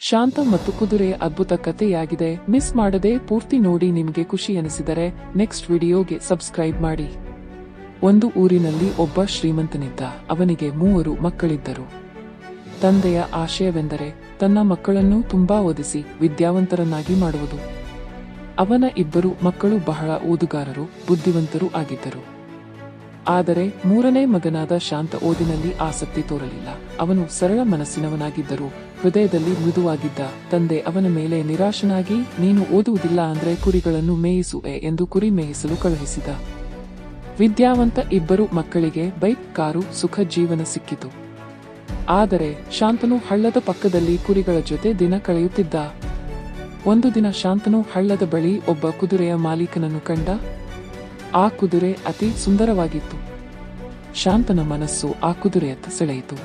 ಶಾಂತ ಮತ್ತು ಕುದುರೆಯ ಅದ್ಭುತ ಕಥೆಯಾಗಿದೆ. ಮಿಸ್ ಮಾಡದೆ ಪೂರ್ತಿ ನೋಡಿ ನಿಮಗೆ ಖುಷಿ ಅನಿಸಿದರೆ ನೆಕ್ಸ್ಟ್ ವಿಡಿಯೋಗೆ ಸಬ್ಸ್ಕ್ರೈಬ್ ಮಾಡಿ. ಒಂದು ಊರಿನಲ್ಲಿ ಒಬ್ಬ ಶ್ರೀಮಂತನಿದ್ದ. ಅವನಿಗೆ ಮೂವರು ಮಕ್ಕಳಿದ್ದರು. ತಂದೆಯ ಆಶಯವೆಂದರೆ ತನ್ನ ಮಕ್ಕಳನ್ನು ತುಂಬಾ ಓದಿಸಿ ವಿದ್ಯಾವಂತರನ್ನಾಗಿ ಮಾಡುವುದು. ಅವನ ಇಬ್ಬರು ಮಕ್ಕಳು ಬಹಳ ಓದುಗಾರರು, ಬುದ್ಧಿವಂತರೂ ಆಗಿದ್ದರು. ಆದರೆ ಮೂರನೇ ಮಗನಾದ ಶಾಂತ ಓದಿನಲ್ಲಿ ಆಸಕ್ತಿ ತೋರಲಿಲ್ಲ. ಅವನು ಸರಳ ಮನಸ್ಸಿನವನಾಗಿದ್ದರು, ಹೃದಯದಲ್ಲಿ ಮೃದುವಾಗಿದ್ದ ತಂದೆ ಅವನ ಮೇಲೆ ನಿರಾಶನಾಗಿ, ನೀನು ಓದುವುದಿಲ್ಲ ಅಂದ್ರೆ ಕುರಿಗಳನ್ನು ಮೇಯಿಸುವೆ ಎಂದು ಕುರಿ ಮೇಯಿಸಲು ಕಳುಹಿಸಿದ. ವಿದ್ಯಾವಂತ ಇಬ್ಬರು ಮಕ್ಕಳಿಗೆ ಬೈಕ್, ಕಾರು, ಸುಖ ಜೀವನ ಸಿಕ್ಕಿತು. ಆದರೆ ಶಾಂತನು ಹಳ್ಳದ ಪಕ್ಕದಲ್ಲಿ ಕುರಿಗಳ ಜೊತೆ ದಿನ ಕಳೆಯುತ್ತಿದ್ದ. ಒಂದು ದಿನ ಶಾಂತನು ಹಳ್ಳದ ಬಳಿ ಒಬ್ಬ ಕುದುರೆಯ ಮಾಲೀಕನನ್ನು ಕಂಡ ಆ ಕುದುರೆ ಅತಿ ಸುಂದರವಾಗಿತ್ತು. ಶಾಂತನ ಮನಸ್ಸು ಆ ಕುದುರೆಯತ್ತ ಸೆಳೆಯಿತು.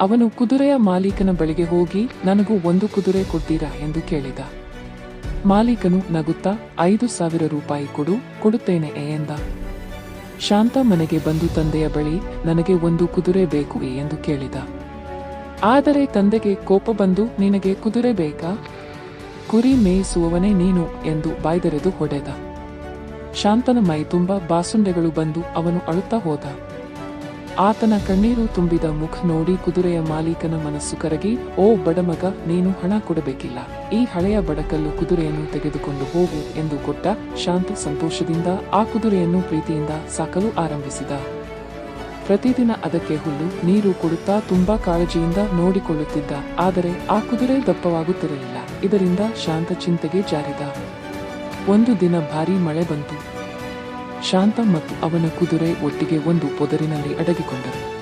ಅವನು ಕುದುರೆಯ ಮಾಲೀಕನ ಬಳಿಗೆ ಹೋಗಿ, ನನಗೂ ಒಂದು ಕುದುರೆ ಕೊಡ್ತೀರಾ? ಎಂದು ಕೇಳಿದ. ಮಾಲೀಕನು ನಗುತ್ತಾ, ಐದು ಸಾವಿರ ರೂಪಾಯಿ ಕೊಡು, ಕೊಡುತ್ತೇನೆ ಎಂದ. ಶಾಂತ ಮನೆಗೆ ಬಂದು ತಂದೆಯ ಬಳಿ, ನನಗೆ ಒಂದು ಕುದುರೆ ಬೇಕು ಎಂದು ಕೇಳಿದ. ಆದರೆ ತಂದೆಗೆ ಕೋಪ ಬಂದು ನಿನಗೆ ಕುದುರೆ ಬೇಕಾ? ಕುರಿ ಮೇಯಿಸುವವನೇ ನೀನು ಎಂದು ಬಾಯ್ದೆರೆದು ಹೊಡೆದ. ಶಾಂತನ ಮೈ ತುಂಬ ಬಾಸುಂಡೆಗಳು ಬಂದು ಅವನು ಅಳುತ್ತಾ ಹೋದ. ಆತನ ಕಣ್ಣೀರು ತುಂಬಿದ ಮುಖ ನೋಡಿ ಕುದುರೆಯ ಮಾಲೀಕನ ಮನಸ್ಸು ಕರಗಿ, ಓ ಬಡಮಗ, ನೀನು ಹಣ ಕೊಡಬೇಕಿಲ್ಲ. ಈ ಹಳೆಯ ಬಡಕಲ್ಲು ಕುದುರೆಯನ್ನು ತೆಗೆದುಕೊಂಡು ಹೋಗು ಎಂದು ಕೊಟ್ಟ ಶಾಂತ ಸಂತೋಷದಿಂದ ಆ ಕುದುರೆಯನ್ನು ಪ್ರೀತಿಯಿಂದ ಸಾಕಲು ಆರಂಭಿಸಿದ. ಪ್ರತಿದಿನ ಅದಕ್ಕೆ ಹುಲ್ಲು, ನೀರು ಕೊಡುತ್ತಾ ತುಂಬಾ ಕಾಳಜಿಯಿಂದ ನೋಡಿಕೊಳ್ಳುತ್ತಿದ್ದ, ಆದರೆ ಆ ಕುದುರೆ ದಪ್ಪವಾಗುತ್ತಿರಲಿಲ್ಲ. ಇದರಿಂದ ಶಾಂತ ಚಿಂತೆಗೆ ಜಾರಿದ. ಒಂದು ದಿನ ಭಾರೀ ಮಳೆ ಬಂತು. ಶಾಂತ ಮತ್ತು ಅವನ ಕುದುರೆ ಒಟ್ಟಿಗೆ ಒಂದು ಪೊದರಿನಲ್ಲಿ ಅಡಗಿಕೊಂಡರು.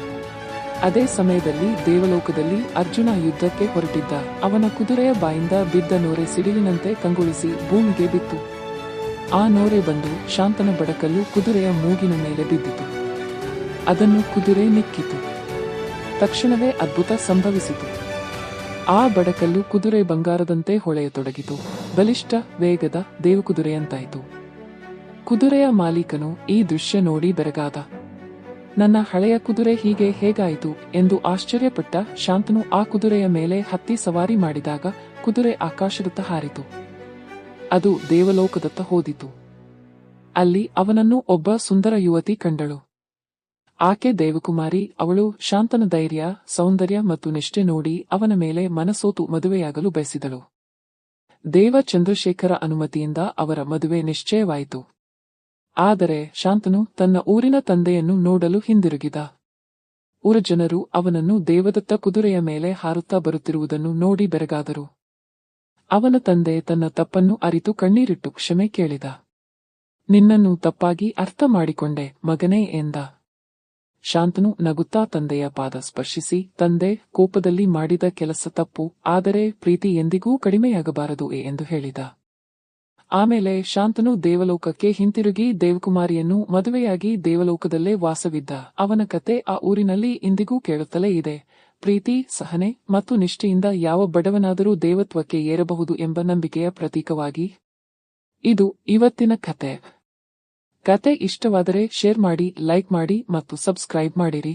ಅದೇ ಸಮಯದಲ್ಲಿ ದೇವಲೋಕದಲ್ಲಿ ಅರ್ಜುನ ಯುದ್ಧಕ್ಕೆ ಹೊರಟಿದ್ದ ಅವನ ಕುದುರೆಯ ಬಾಯಿಂದ ಬಿದ್ದ ನೋರೆ ಸಿಡಿಲಿನಂತೆ ಕಂಗೊಳಿಸಿ ಭೂಮಿಗೆ ಬಿತ್ತು. ಆ ನೋರೆ ಬಂದು ಶಾಂತನ ಬಡಕಲ್ಲು ಕುದುರೆಯ ಮೂಗಿನ ಮೇಲೆ ಬಿದ್ದಿತು. ಅದನ್ನು ಕುದುರೆ ನಿಕ್ಕಿತು. ತಕ್ಷಣವೇ ಅದ್ಭುತ ಸಂಭವಿಸಿತು. ಆ ಬಡಕಲ್ಲು ಕುದುರೆ ಬಂಗಾರದಂತೆ ಹೊಳೆಯತೊಡಗಿತು. ಬಲಿಷ್ಠ ವೇಗದ ದೇವಕುದುರೆಯಂತಾಯಿತು. ಕುದುರೆಯ ಮಾಲೀಕನು ಈ ದೃಶ್ಯ ನೋಡಿ ಬೆರಗಾದ. ನನ್ನ ಹಳೆಯ ಕುದುರೆ ಹೀಗೆ ಹೇಗಾಯಿತು ಎಂದು ಆಶ್ಚರ್ಯಪಟ್ಟ ಶಾಂತನು ಆ ಕುದುರೆಯ ಮೇಲೆ ಹತ್ತಿ ಸವಾರಿ ಮಾಡಿದಾಗ ಕುದುರೆ ಆಕಾಶದತ್ತ ಹಾರಿತು. ಅದು ದೇವಲೋಕದತ್ತ ಹೋದಿತು. ಅಲ್ಲಿ ಅವನನ್ನು ಒಬ್ಬ ಸುಂದರ ಯುವತಿ ಕಂಡಳು. ಆಕೆ ದೇವಕುಮಾರಿ, ಅವಳು ಶಾಂತನ ಧೈರ್ಯ, ಸೌಂದರ್ಯ ಮತ್ತು ನಿಷ್ಠೆ ನೋಡಿ ಅವನ ಮೇಲೆ ಮನಸೋತು ಮದುವೆಯಾಗಲು ಬಯಸಿದಳು. ದೇವ ಚಂದ್ರಶೇಖರ ಅನುಮತಿಯಿಂದ ಅವರ ಮದುವೆ ನಿಶ್ಚಯವಾಯಿತು. ಆದರೆ ಶಾಂತನು ತನ್ನ ಊರಿನ ತಂದೆಯನ್ನು ನೋಡಲು ಹಿಂದಿರುಗಿದ. ಊರ ಜನರು ಅವನನ್ನು ದೇವದತ್ತ ಕುದುರೆಯ ಮೇಲೆ ಹಾರುತ್ತಾ ಬರುತ್ತಿರುವುದನ್ನು ನೋಡಿ ಬೆರಗಾದರು. ಅವನ ತಂದೆ ತನ್ನ ತಪ್ಪನ್ನು ಅರಿತು ಕಣ್ಣೀರಿಟ್ಟು ಕ್ಷಮೆ ಕೇಳಿದ. ನಿನ್ನನ್ನು ತಪ್ಪಾಗಿ ಅರ್ಥ ಮಾಡಿಕೊಂಡೆ ಮಗನೇ ಎಂದ. ಶಾಂತನು ನಗುತ್ತಾ ತಂದೆಯ ಪಾದ ಸ್ಪರ್ಶಿಸಿ, ತಂದೆ, ಕೋಪದಲ್ಲಿ ಮಾಡಿದ ಕೆಲಸ ತಪ್ಪು, ಆದರೆ ಪ್ರೀತಿ ಎಂದಿಗೂ ಕಡಿಮೆಯಾಗಬಾರದು ಎಂದು ಹೇಳಿದ. ಆಮೇಲೆ ಶಾಂತನು ದೇವಲೋಕಕ್ಕೆ ಹಿಂತಿರುಗಿ ದೇವಕುಮಾರಿಯನ್ನು ಮದುವೆಯಾಗಿ ದೇವಲೋಕದಲ್ಲೇ ವಾಸವಿದ್ದ. ಅವನ ಕತೆ ಆ ಊರಿನಲ್ಲಿ ಇಂದಿಗೂ ಕೇಳುತ್ತಲೇ ಇದೆ. ಪ್ರೀತಿ, ಸಹನೆ ಮತ್ತು ನಿಷ್ಠೆಯಿಂದ ಯಾವ ಬಡವನಾದರೂ ದೇವತ್ವಕ್ಕೆ ಏರಬಹುದು ಎಂಬ ನಂಬಿಕೆಯ ಪ್ರತೀಕವಾಗಿ. ಇದು ಇವತ್ತಿನ ಕತೆ. ಕತೆ ಇಷ್ಟವಾದರೆ ಶೇರ್ ಮಾಡಿ ಲೈಕ್ ಮಾಡಿ ಮತ್ತು ಸಬ್ಸ್ಕ್ರೈಬ್ ಮಾಡಿರಿ.